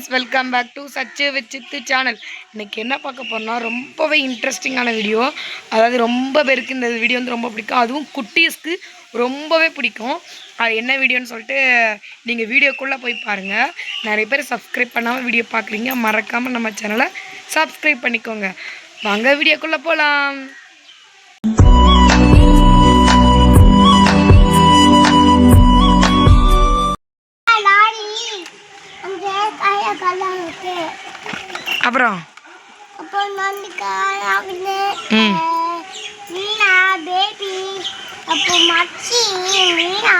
Friends welcome back to Sachu வச்சித்து channel இன்றைக்கி என்ன பார்க்க போகிறோம்னா ரொம்பவே இன்ட்ரெஸ்டிங்கான வீடியோ அதாவது ரொம்ப பேருக்கு இந்த வீடியோ வந்து ரொம்ப பிடிக்கும். அதுவும் குட்டீஸ்க்கு ரொம்பவே பிடிக்கும். அது என்ன வீடியோன்னு சொல்லிட்டு நீங்கள் வீடியோக்குள்ளே போய் பாருங்கள் நிறைய பேர் சப்ஸ்கிரைப் பண்ணாமல் வீடியோ பார்க்குறீங்க. மறக்காமல் நம்ம சேனலை சப்ஸ்கிரைப் பண்ணிக்கோங்க. வாங்க வீடியோக்குள்ளே போகலாம் அப்புறம்? அப்புறம் வந்து ம். மீனா பேபி அப்போ மச்சி மீனா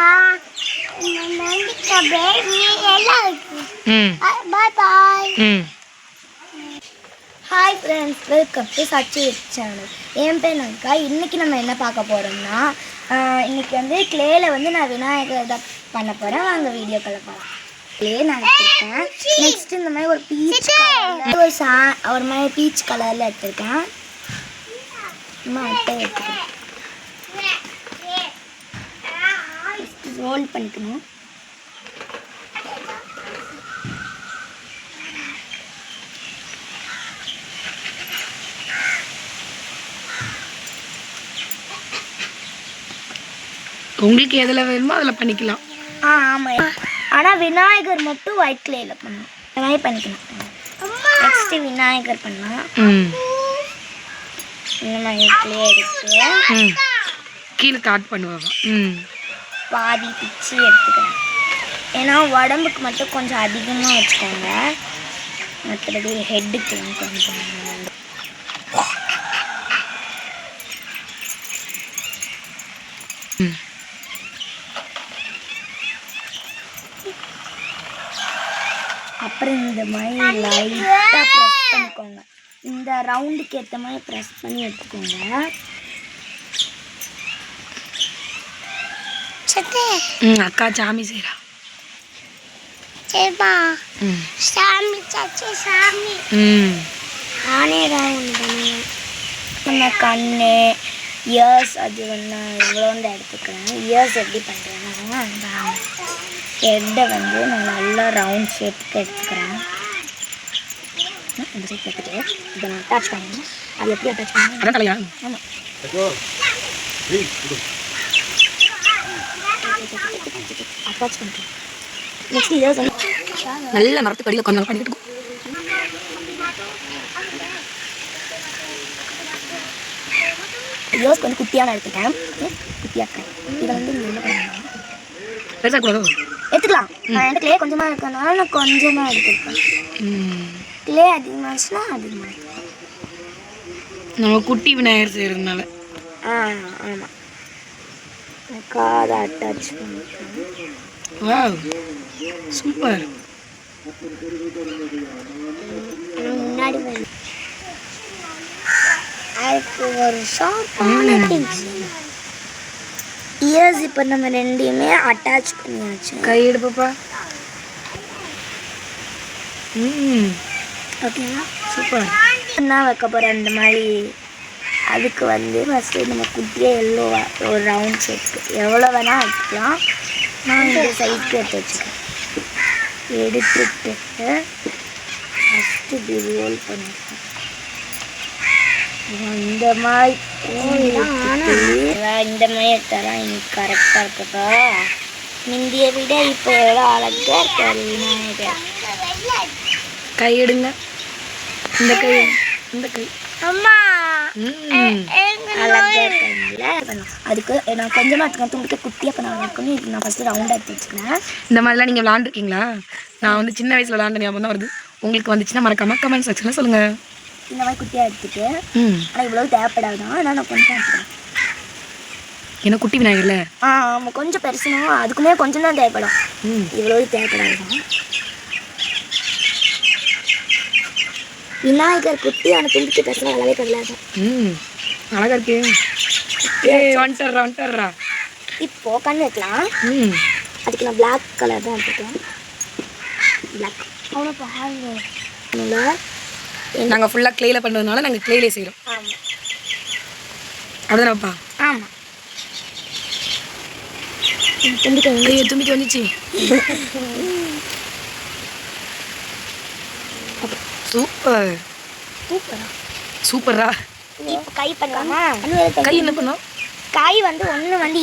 நந்திக்கா பேபி எல்லாம் இருக்கு. Bye bye hi friends welcome to Sachi channel என் பேர் நங்கா இன்றைக்கி நம்ம என்ன பார்க்க போகிறோம்னா இன்னைக்கு வந்து கிளேல வந்து நான் விநாயகர் தான் பண்ண போகிறேன் வாங்க வீடியோக்களை போகலாம் கிளே நான் எடுத்திருக்கேன். நெக்ஸ்ட் இந்த மாதிரி ஒரு பீச் ஒரு சா ஒரு மாதிரி பீச் கலரில் எடுத்திருக்கேன். இன்னும் அட்டை எடுத்துக்கிறேன் ரோல் பண்ணிக்கணும். உங்களுக்கு எதில் வேணுமோ அதில் பண்ணிக்கலாம். ஆ ஆமாம் ஆனால் விநாயகர் மட்டும் ஒயிட் கிளேயில் பண்ணணும் இந்த மாதிரி பண்ணிக்கணும். நெக்ஸ்ட்டு விநாயகர் பண்ணால் ம். இந்த மாதிரி கிளே எடுத்து கீழே காட் பண்ணுவாங்க. ம். பாதி பிச்சு எடுத்துக்கிறேன். ஏன்னா உடம்புக்கு மட்டும் கொஞ்சம் அதிகமாக வச்சுக்கோங்க. மற்றபடி ஹெட்டுக்கு கொஞ்சம் அப்புறம் இந்த மாதிரி லைட்டாக ப்ரெஸ் பண்ணிக்கோங்க. இந்த ரவுண்டுக்கு ஏற்ற மாதிரி ப்ரெஸ் பண்ணி எடுத்துக்கோங்க. ம் அக்கா சாமி செய்கிறா சரிப்பா சாமி சச்சி சாமி. ம். நானே ஒன்று பண்ணுவேன். கண்ணு இயர்ஸ் அது ஒன்று இவ்வளோண்டு எடுத்துக்கிறேன். இயர்ஸ் எப்படி பண்ணுறேன்னா அந்த ஹெட்டை வந்து நான் நல்லா ரவுண்ட் ஷேப்புக்கு எடுத்துக்கிறேன். இந்த ஷேப் எடுத்துட்டு இதை நான் அட்டாச் பண்ணணும். அது எப்படி அட்டாச் தலையா? ஆமாம் அட்டாச் பண்ணிட்டேன் நெக்ஸ்ட் இயர்ஸ் வந்து நல்ல மரத்துக்கு அடியில் கொஞ்சம் பண்ணிட்டு இயர்ஸ்க்கு வந்து குட்டியாக நான் எடுத்துட்டேன் குட்டியாக இதை வந்து என்ன பண்ணணும் பெருசாக கூடாதோ எடுத்துக்கலாம். நான் என்கிட்ட கிளே கொஞ்சமாக இருக்கனால நான் கொஞ்சமாக எடுத்துருக்கேன் கிளே அதிகமாக எடுத்துக்கலாம் நம்ம குட்டி விநாயகர் செய்கிறதுனால ஆ ஆமாம் காதை அட்டாச் வாவ். சூப்பர். முன்னாடி வந்து அதுக்கு ஒரு ஷார்ப்பான திங்ஸ் இயர்ஸ் இப்போ நம்ம ரெண்டையுமே அட்டாச் பண்ணியாச்சு. கை எடுப்பப்பா ம். ஓகேங்களா சூப்பர். என்ன வைக்க போகிறேன் அந்த மாதிரி? அதுக்கு வந்து ஃபஸ்ட்டு நம்ம குட்டியாக எல்லோ ஒரு ரவுண்ட் ஷேப்க்கு எவ்வளோ வேணால் எடுத்துக்கலாம் நான் இந்த சைஸ்க்கு எடுத்து வச்சுக்கேன் எடுத்துட்டு ஃபஸ்ட்டு இப்படி ரோல் பண்ணிருக்கேன் இந்த மாதிரி இந்த மாதிரி எடுத்தாலும் எனக்கு கரெக்டாக இருக்குதா? முந்திய விட இப்போ எவ்வளோ அழகாக இருக்காரு விநாயகர் கை எடுங்க இந்த கை இந்த கை. அம்மா அழகாக இருக்காங்கல்ல அதுக்கு நான் கொஞ்சமாக எடுத்துக்கிறேன் உங்களுக்கு குட்டியாக பண்ண இருக்கணும் இது நான் ஃபஸ்ட்டு ரவுண்டாக எடுத்து வச்சுக்கிறேன். இந்த மாதிரிலாம் நீங்கள் விளாண்டுருக்கீங்களா? நான் வந்து சின்ன வயசில் விளாண்ட ஞாபகம் தான் வருது. உங்களுக்கு வந்துச்சுன்னா மறக்காம கமெண்ட் செக்ஷனில் சொல்லுங்கள் இந்த மாதிரி குட்டியாக எடுத்துட்டு ம். ஆனால் இவ்வளோ தேவைப்படாதான் ஆனால் நான் கொஞ்சம் எடுத்துக்கிறேன். ஏன்னா குட்டி விநாயகர்ல? ஆ ஆமாம் கொஞ்சம் பெருசுனா அதுக்குமே கொஞ்சம் தான் தேவைப்படும். ம். இவ்வளோ தேவைப்படாதான் விநாயகர் குட்டியான தும்பிக்கு பெருசுனா நல்லாவே கிடையாது. ம். அழகா இருக்கு. ஏய் வந்துட்டுறா இப்போ கண் வைக்கலாம். ம். அதுக்கு நான் பிளாக் கலர் தான் எடுத்துக்கிறேன். பிளாக் அவ்வளோ பாருங்க. நாங்கள் ஃபுல்லாக க்ளேயில் பண்ணுறதுனால நாங்கள் க்ளேலே செய்கிறோம் அப்படிதானப்பா ஆமாம் தும்பிக்கை ஐயோ தும்பிக்கு வந்துச்சு. சூப்பர். சூப்பரா. சூப்பரா. இப்போ கை பண்ணலாமா? கை என்ன பண்ணோம்? காய் வந்து ஒன்று வந்து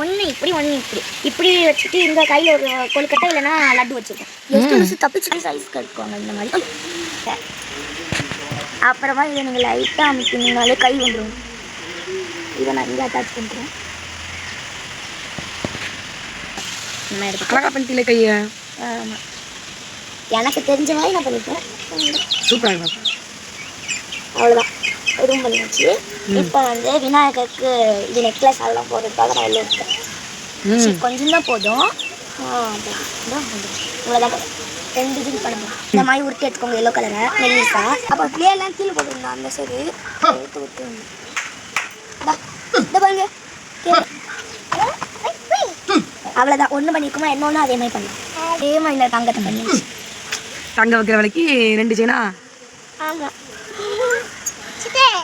ஒன்று இப்படி ஒன்று இப்படி. இப்படி வச்சுட்டு இந்த கையில் ஒரு கொழுக்கட்டை இல்லைன்னா லட்டு வச்சுருக்கேன் ஜஸ்ட் மிஸ் தப்பிச்சு சைஸ் கட்டுவாங்க இந்த மாதிரி. அப்புறமா இதை நீங்கள் லைட்டாக அமைக்கினாலே கை வந்துடும் இதை நான் இங்கே அட்டாச் பண்ணுறேன் நம்ம எடுத்து அழகா பண்ணிட்டீங்களே கையை? ஆமாம் எனக்கு தெரிஞ்ச மாதிரி நான் பண்ணிட்டேன் சூப்பராக அவ்வளோதான் இதுவும் பண்ணியாச்சு. இப்போ வந்து விநாயகருக்கு இது நெக்லஸ் அதெல்லாம் போடுறதுக்காக நான் வெளில இருக்கேன் கொஞ்சம் தான் போதும். இவ்வளோதான் ரெண்டு இது பண்ணணும் இந்த மாதிரி உருட்டி எடுத்துக்கோங்க எல்லோ கலரை மெல்லிசா அப்போ பிளேயெல்லாம் கீழே போட்டுருந்தோம் அந்த சைடு எடுத்து விட்டு இந்த பாருங்க. அவ்வளோதான் ஒன்று பண்ணிருக்குமா இன்னொன்று அதே மாதிரி பண்ணலாம். அதே மாதிரி தங்கத்தை பண்ணிடுச்சு தங்க வைக்கிற வேலைக்கு ரெண்டு செயினா ஆமாம்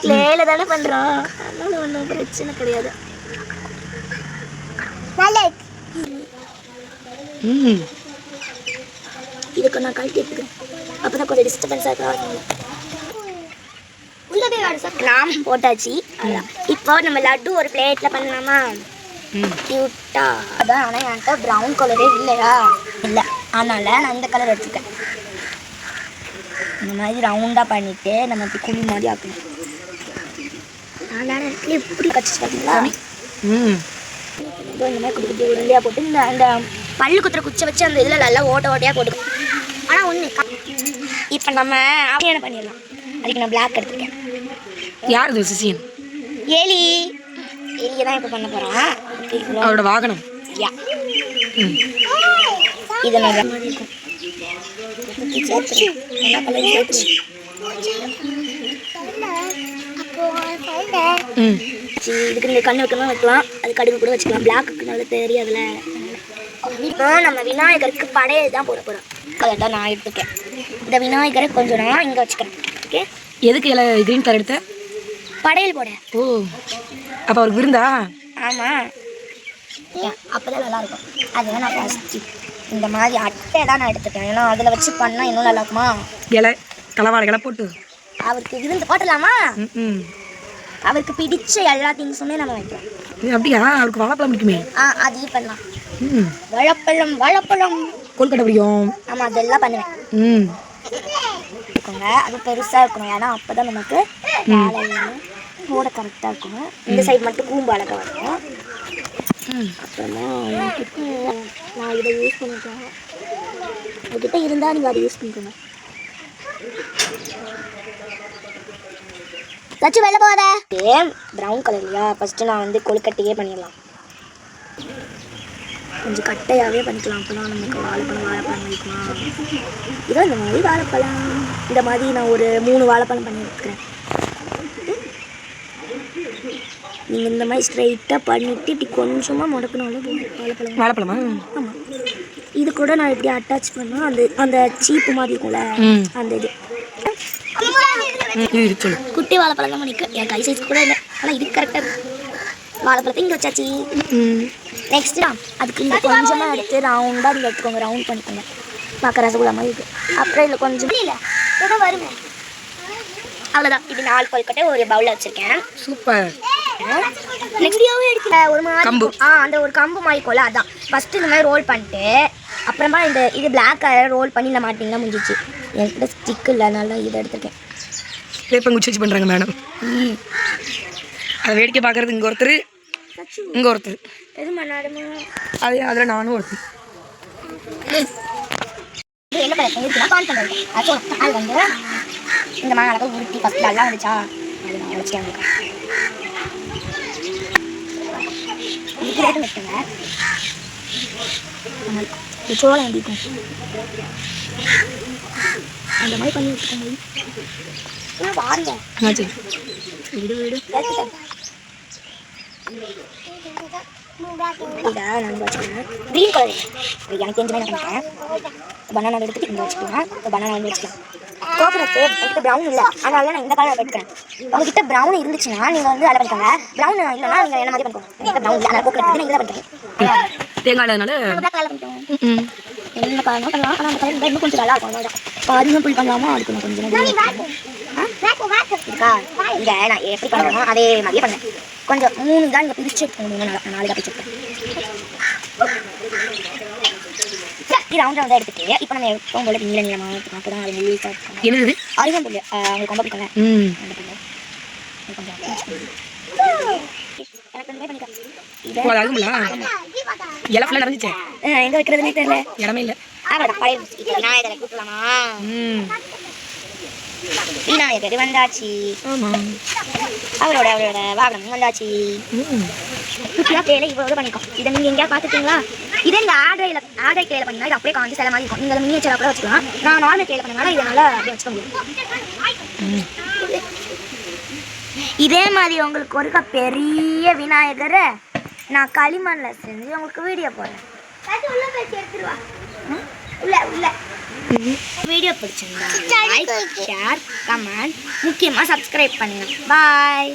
கிளேல தானே பண்ணுறோம் அதனால ஒன்றும் பிரச்சனை கிடையாது. ம். இதுக்கு நான் கழட்டி எடுத்துக்கிறேன். அப்போ தான் கொஞ்சம் டிஸ்டர்பன்ஸாக இருக்கலாம் நாம் போட்டாச்சு. அதான். இப்போ நம்ம லட்டு ஒரு பிளேட்டில் பண்ணலாமா? ம். க்யூட்டா அதான் ஆனால் என்கிட்ட ப்ரௌன் கலரே இல்லையா? இல்லை. அதனால் நான் இந்த கலர் எடுத்துக்கேன் இந்த மாதிரி ரவுண்டாக பண்ணிவிட்டு நம்ம இப்படி குழி மாதிரி ஆக்கணும். அதனால் எப்படி கட்சி பார்த்தீங்களா ம். இந்த மாதிரி குட்டி குட்டி உருளையாக போட்டு இந்த அந்த பல்லு குத்துற குச்சை வச்சு அந்த இதில் நல்லா ஓட்ட ஓட்டையாக போட்டு ஆனால் ஒன்று இப்போ நம்ம அப்படியே பண்ணிடலாம்? அதுக்கு நான் பிளாக் எடுத்துருக்கேன் யார் இது சிசியன்? ஏலி. எலியை தான் இப்போ பண்ண போகிறேன் அவரோட வாகனம். யா. இதை நான் இருக்கும் சேர்த்துரு என்ன கலர் சேர்த்துரு ம் சரி இதுக்கு நீங்கள் கண்ணு வைக்கணும் வைக்கலாம். அது கடுகு கூட வச்சுக்கலாம். பிளாக்குக்கு நல்லா தெரியாதுல இப்போ நம்ம விநாயகருக்கு படையல் தான் போட போகிறோம் அதை தான் நான் எடுத்துக்கேன். இந்த விநாயகரை கொஞ்சம் நான் இங்கே வச்சுக்கிறேன். ஓகே எதுக்கு இலை க்ரீன் கலர் எடுத்த? படையல் போட. ஓ. அப்போ அவருக்கு விருந்தா? ஆமாம் அப்போ தான் நல்லாயிருக்கும் அதுதான் நான் ஃபஸ்ட்டு இந்த மாதிரி அட்டை தான் நான் எடுத்துட்டேன் ஏன்னா அதில் வச்சு பண்ணால் இன்னும் நல்லா இருக்குமா? இலை தலவாழை இலை போட்டு. அவருக்கு விருந்து போட்டலாமா? ம். அவருக்கு பிடிச்ச எல்லா திங்ஸுமே நம்ம வைக்கலாம். அப்படியா? அவருக்கு வாழைப்பழம் பிடிக்குமே? ஆ அதையும் பண்ணலாம். ம். வாழைப்பழம் வாழைப்பழம். கொல்கட்டை பிடிக்கும். ஆமாம் அதெல்லாம் பண்ணுவேன். ம். இருக்கோங்க அது பெருசாக இருக்கணும் ஏன்னா அப்போ தான் நமக்கு போட கரெக்டாக இருக்கணும் இந்த சைடு மட்டும் கூம்பு அழகாக இருக்கும் அப்புறமா நான் இதை யூஸ் பண்ணிக்கிறேன் உங்ககிட்ட இருந்தால் நீங்கள் அதை யூஸ் பண்ணிக்கோங்க. லட்சம் வெளில போகாத. ஏன்? ப்ரௌன் கலர் இல்லையா? ஃபஸ்ட்டு நான் வந்து கொழுக்கட்டையே பண்ணிடலாம். கொஞ்சம் கட்டையாகவே பண்ணிக்கலாம். அப்போ தான் நமக்கு வாழைப்பழம் வாழைப்பழம் வைக்கலாம் இதோ இந்த மாதிரி வாழைப்பழம். இந்த மாதிரி நான் ஒரு மூணு வாழைப்பழம் பண்ணி எடுத்துக்கிறேன் நீங்கள் இந்த மாதிரி ஸ்ட்ரைட்டாக பண்ணிவிட்டு இப்படி கொஞ்சமாக முடக்கணும்ல போதும். வாழைப்பழம். வாழைப்பழமா? ஆமாம் இது கூட நான் இப்படி அட்டாச் பண்ணால் அந்த அந்த சீப்பு மாதிரி இருக்கும்ல அந்த இது. இது குட்டி வாழைப்பழம் தான் பண்ணிக்க என் கை சைஸ் கூட இல்லை. ஆனால் இது கரெக்டாக இருக்கு. வாழைப்பழத்தை இங்கே வச்சாச்சு. நெக்ஸ்ட் அதுக்கு இங்கே கொஞ்சமாக எடுத்து ரவுண்டாக இங்கே எடுத்துக்கோங்க ரவுண்ட் பண்ணிக்கோங்க. பார்க்க ரசகுல்லா மாதிரி இருக்கு. அப்புறம் இதில் கொஞ்சம் இல்லை ஏதோ வருங்க அவ்வளோதான் இப்படி நாலு கொல்கட்டை ஒரு பவுலில் வச்சுருக்கேன். சூப்பர். நெக்ஸ்டியாவே ஒரு மாதிரி கம்பு. ஆ அந்த ஒரு கம்பு மாதிரி இருக்கும்ல அதான். ஃபர்ஸ்ட் இந்த மாதிரி ரோல் பண்ணிட்டு அப்புறமா இந்த இது பிளாக் கலர் ரோல் பண்ணி இந்த மாட்டிங்கன்னா முடிஞ்சிச்சு என்கிட்ட ஸ்டிக் இல்லை அதனால இதை எடுத்திருக்கேன். வேப்பங்குச்சி வச்சு பண்ணுறாங்க மேடம் அதை வேடிக்கை பார்க்குறது இங்கே ஒருத்தர் இங்கே ஒருத்தர். அது அதில் நானும் ஒருத்தர் இந்த மாதிரி அழகாக உருட்டி ஃபஸ்ட் நல்லா வந்துச்சா? அது நான் வச்சுங்க இந்த சோளம் எப்படி இருக்கும்? அந்த மாதிரி பண்ணி ஏன்னா வாருங்க விடு விடு. க்ரீன் கலர் எனக்கு தெரிஞ்ச மாதிரி நான் பண்ணிட்டேன் பனானா எடுத்துட்டு இங்கே வச்சுக்கலாம். இப்போ பனானா வந்து வச்சுக்கலாம். கோகனட் என்கிட்ட ப்ரௌன் இல்லை. அதனால நான் இந்த கலர் எடுத்துக்கிறேன் உங்ககிட்ட ப்ரௌன் இருந்துச்சுன்னா நீங்கள் வந்து அதில் பண்ணிக்கோங்க. ப்ரௌன் இல்லைன்னா நீங்கள் என்ன மாதிரி பண்ணிக்கோங்க என்கிட்ட ப்ரௌன் இல்லை. அதனால் கோகனட் நான் இதில் பண்ணிக்கிறேன். தேங்காய் இல்லாதனால பிளாக் கலர் பண்ணிக்கோங்க ம் என்ன கலர் பண்ணலாம்? ஆனால் அந்த கலர் இன்னும் கொஞ்சம் நல்லா இருக்கும் அதனால தான் பாதி தான் புல் பண்ணலாமா? அதுக்கு நான் கொஞ்சம் இருக்கா? இங்கே நான் எப்படி பண்ணுறேனோ அதே மாதிரியே பண்ணேன் கொஞ்சம் மூணு தான் இங்கே பிரிச்சு எடுக்கணும் மூணு நாலு தான் பிரிச்சு இது ரவுண்ட் ரவுண்டாக எடுத்துட்டு இப்போ நம்ம எப்பவும் போல நீல நீளமாக எடுத்துக்கணும் அப்போ தான் அது முழுசாக இருக்கும் என்னது? அருகம் புல். உங்களுக்கு ரொம்ப பிடிக்கும்ல ம். அந்த புல்லு இது கொஞ்சம் எனக்கு பண்ணிக்கலாம். இதை இலை ஃபுல்லாக அஹ், எங்க வைக்கிறதுனே தெரியல. இடமே இல்லை. அவ்வளோதான் பழைய இப்போ விநாயகரை வந்தாச்சு. அவரோட அவரோட வாகனம் வந்தாச்சு. கிளையில இவ்வளோ பண்ணிக்கோ இதை நீங்கள் எங்கேயா பார்த்துருக்கீங்களா? இதே நீங்கள் ஆட்ரையில் ஆட்ரை கிளையில பண்ணீங்கன்னா இது அப்படியே காஞ்சி சில மாதிரி இருக்கும் நீங்கள் மினியேச்சராக கூட வச்சுக்கலாம். நான் நார்மல் கிளையில பண்ணனால இதனால அப்படியே வச்சுக்க முடியும். இதே மாதிரி உங்களுக்கு ஒருக்கா பெரிய விநாயகரை நான் களிமண்ணில் செஞ்சு உங்களுக்கு வீடியோ போடுறேன். ம்? உள்ள உள்ள. வீடியோ பிடிச்சிருந்தா லைக் ஷேர் கமெண்ட் முக்கியமாக சப்ஸ்கிரைப் பண்ணுங்க. பாய்